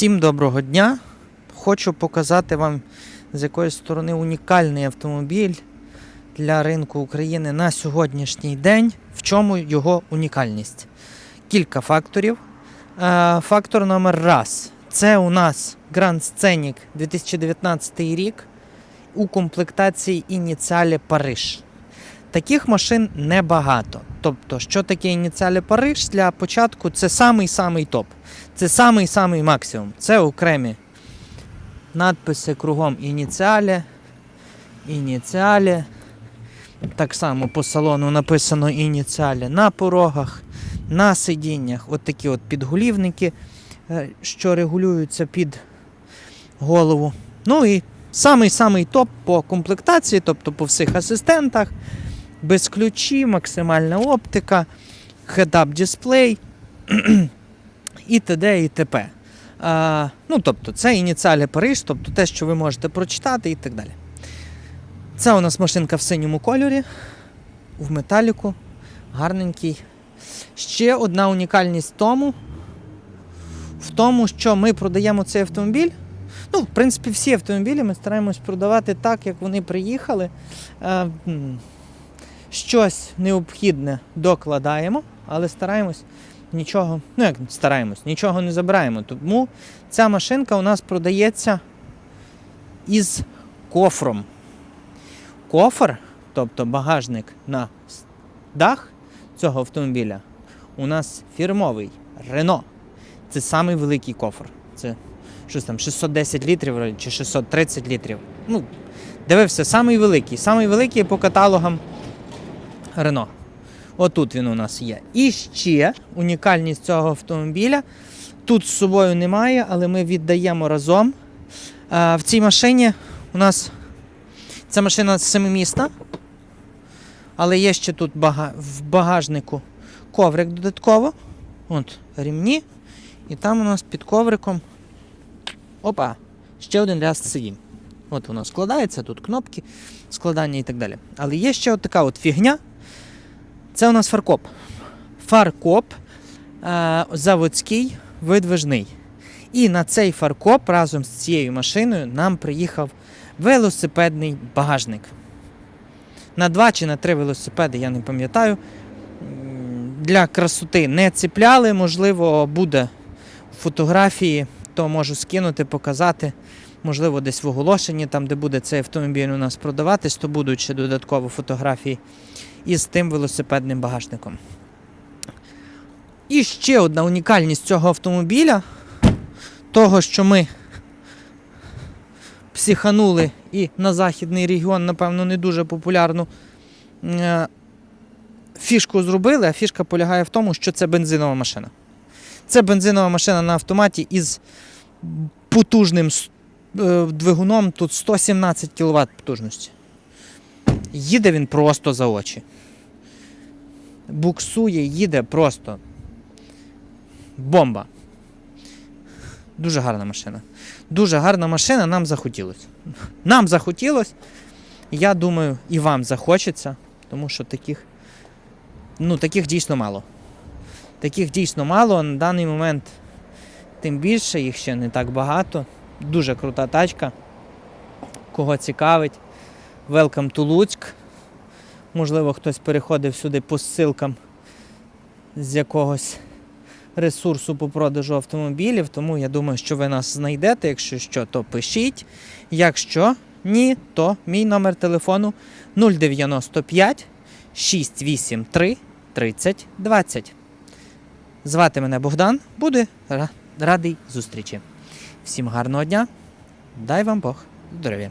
Всім доброго дня! Хочу показати вам з якоїсь сторони унікальний автомобіль для ринку України на сьогоднішній день. В чому його унікальність? Кілька факторів. Е, Фактор номер раз. Це у нас Grand Scenic 2019 рік у комплектації ініціалі Париж. Таких машин небагато. Тобто, що таке ініціалі Париж для початку, це самий-самий топ. Це самий-самий максимум. Це окремі надписи кругом ініціалі. Ініціалі. Так само по салону написано ініціалі на порогах, на сидіннях. От такі от підголівники, е, що регулюються під голову. Ну і самий-самий топ по комплектації, тобто по всіх асистентах, без ключі, максимальна оптика, head-up дисплей і т.д. і т.п. А, ну, тобто, це ініціалі Париж, тобто те, що ви можете прочитати і так далі. Це у нас машинка в синьому кольорі, в металіку, гарненький. Ще одна унікальність тому, в тому, що ми продаємо цей автомобіль. Ну, в принципі, всі автомобілі ми стараємось продавати так, як вони приїхали. Щось необхідне докладаємо, але стараємось нічого, ну як стараємось, нічого не забираємо. Тому ця машинка у нас продається із кофром. Кофр, тобто багажник на дах цього автомобіля, у нас фірмовий Renault. Це самий великий кофр. Це щось там 610 літрів чи 630 літрів. Ну, дивився, самий великий. Самий великий по каталогам Renault. Отут він у нас є. І ще унікальність цього автомобіля. Тут з собою немає, але ми віддаємо разом. В цій машині у нас ця машина семимісна, але є ще тут в багажнику коврик додатково. От рівні. І там у нас під ковриком. Опа! Ще один ряд сидінь. От воно складається, тут кнопки, складання і так далі. Але є ще от така от фігня. Це у нас фаркоп. Фаркоп е, заводський, видвижний. І на цей фаркоп разом з цією машиною нам приїхав велосипедний багажник. На два чи на три велосипеди, я не пам'ятаю. Для красоти не ціпляли, можливо, буде фотографії, то можу скинути, показати. Можливо, десь в оголошенні, там, де буде цей автомобіль у нас продаватись, то будуть ще додатково фотографії із тим велосипедним багажником. І ще одна унікальність цього автомобіля, того, що ми психанули і на західний регіон, напевно, не дуже популярну е, фішку зробили, а фішка полягає в тому, що це бензинова машина. Це бензинова машина на автоматі із потужним двигуном, тут 117 кВт потужності. Їде він просто за очі. Буксує, їде просто. Бомба. Дуже гарна машина. Дуже гарна машина, нам захотілося. Нам захотілося. Я думаю, і вам захочеться, тому що таких, ну, таких дійсно мало. Таких дійсно мало. На даний момент тим більше, їх ще не так багато. Дуже крута тачка. Кого цікавить. Welcome to Луцьк. Можливо, хтось переходив сюди по ссилкам з якогось ресурсу по продажу автомобілів, тому я думаю, що ви нас знайдете. Якщо що, то пишіть. Якщо ні, то мій номер телефону 095 683 30 20. Звати мене Богдан, буду ра- радий зустрічі. Всім гарного дня. Дай вам Бог здоров'я.